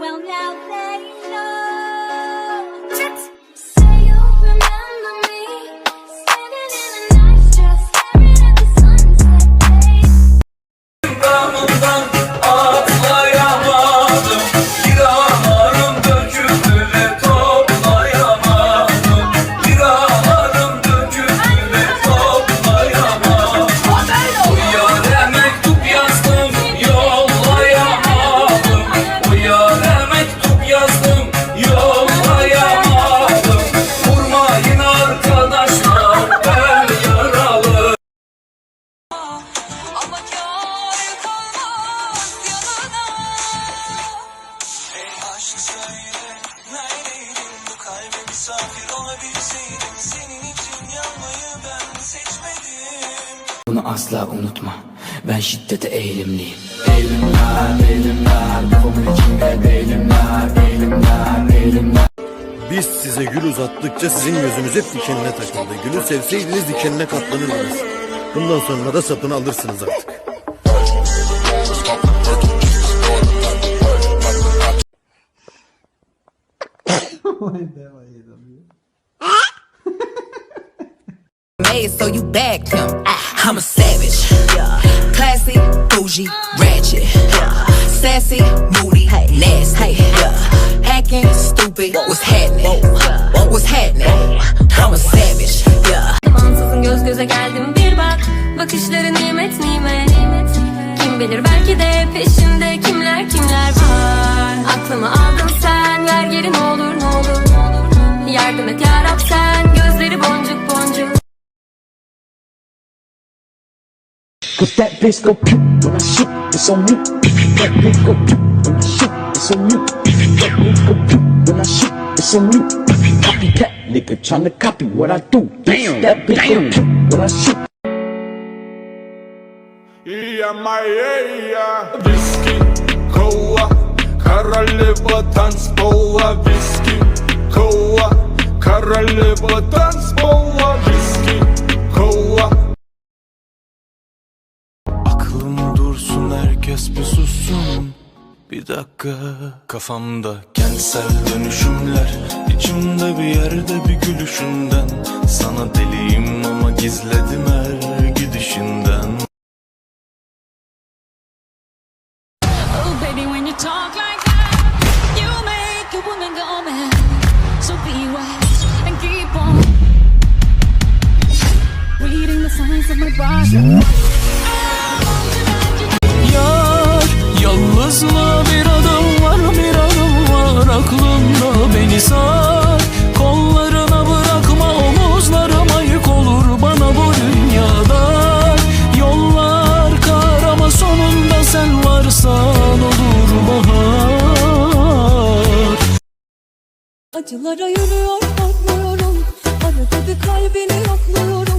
well now Bunu asla unutma Ben şiddete eğilimliyim Eğilimler, eğilimler Kafamın içinde eğilimler, eğilimler, eğilimler Biz size gül uzattıkça sizin gözünüz hep dikenine takıldı. Gülü sevseydiniz dikenine katlanırdınız. Bundan sonra da sapını alırsınız artık. made, so you bagged him. I'm a savage. Classy, bougie, ratchet. Sassy, moody, nasty. Hacking, stupid. What's happening? What's happening? I'm a savage. Yeah. Ansızın göz göze geldim bir bak Bakışları nimet nimet Kim bilir belki de peşinde kimler kimler var Aklımı aldın sen ver geri ne olur ne olur Yardım et yarab sen gözleri boncuk boncuk Cause that bitch go pew when I shoot, it's on me. That bitch go pew when I shoot, it's on me. That bitch go pew when I shoot, it's on me. Copycat nigga tryna copy what I do. Damn, that bitch go pew when I shoot. Viski, kola, karalı vatan boğa Viski, kola, karalı vatan boğa Viski, kola Bir dakika. Kafamda kentsel dönüşümler İçimde bir yerde bir gülüşünden. Sana deliyim ama gizledim her gidişinden. Oh baby when you talk like that You make a woman go mad. So be wise and keep on Reading the signs of my body Acılara yürüyor korkmuyorum Arada bir kalbini yokluyorum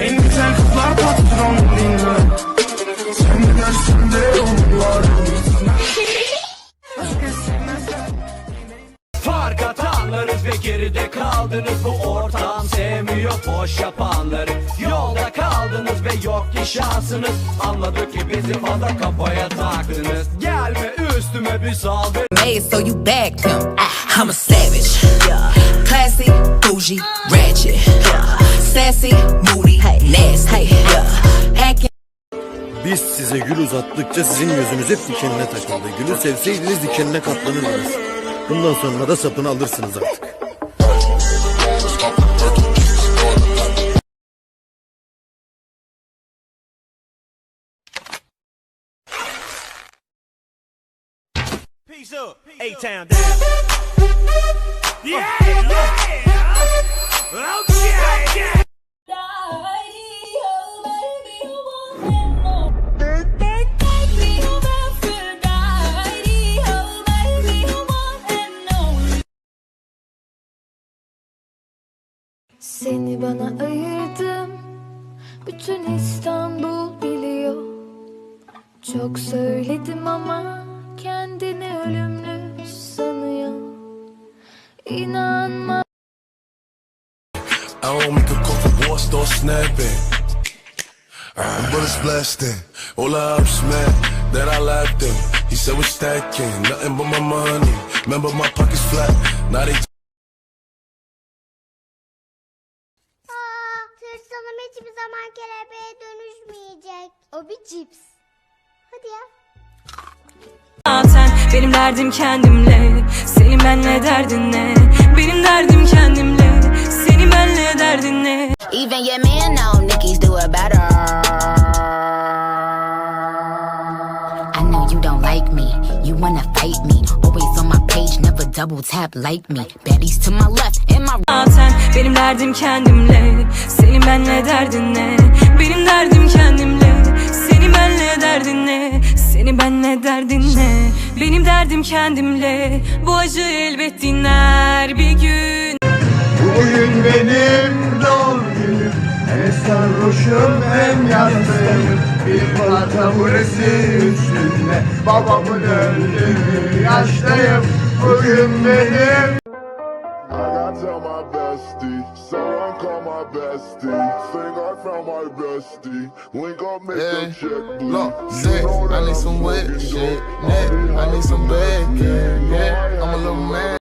En güzel kızlar patron dinle Sen dersin de onlar Fark atanlarız ve geride kaldınız Bu ortam sevmiyor boş yapanları Yolda kaldınız ve yok ki şansınız Anladık ki bizi fazla kafaya taktınız Gelme üstüme bir saldır Made, so you bagged him. I'm a savage. Classy, bougie. Sassy, moody, nasty. Hacking. Biz size gül uzattıkça sizin gözünüz hep dikenine takıldı. Gülü sevseydiniz dikenine katlanırdınız. Bundan sonra da sapını alırsınız artık. Peace up, A-Town down Yeah, yeah Okay, yeah Seni bana ayırdım Bütün İstanbul biliyor Çok söyledim ama Kendini ölümlü sanıyor İnanma I don't make a call for war, start snapping. Uh, bullets blasting. All I was mad that I laughed him. He said we're stacking, nothing but my money. Remember my pockets flat. Now they zaman kelebeğe dönüşmeyecek. O bir cips. Hadi ya. Zaten benim derdim kendimle Senin benle derdin ne Benim derdim kendimle Senin benle derdin ne Even your man know Nicki's do it better. I know you don't like me. You wanna fight me. Always on my page, never double tap like me. Baddies to my left and my Zaten benim derdim kendimle. Senin benle derdin ne? Benim derdim kendimle. Senin benle derdin ne? Senin benle derdin ne? Benim derdim kendimle. Bu acı elbet dinler bir gün. Bugün benim doğum sarhoşum hem yastayım Bir parça burası üstünde Babamın öldüğü yaştayım Bugün benim tell my bestie, someone call my bestie. Think I found my bestie. Link up, make the check. Look, sex, I need some wet shit. Neck, I need some bacon. Yeah, I'm a little man.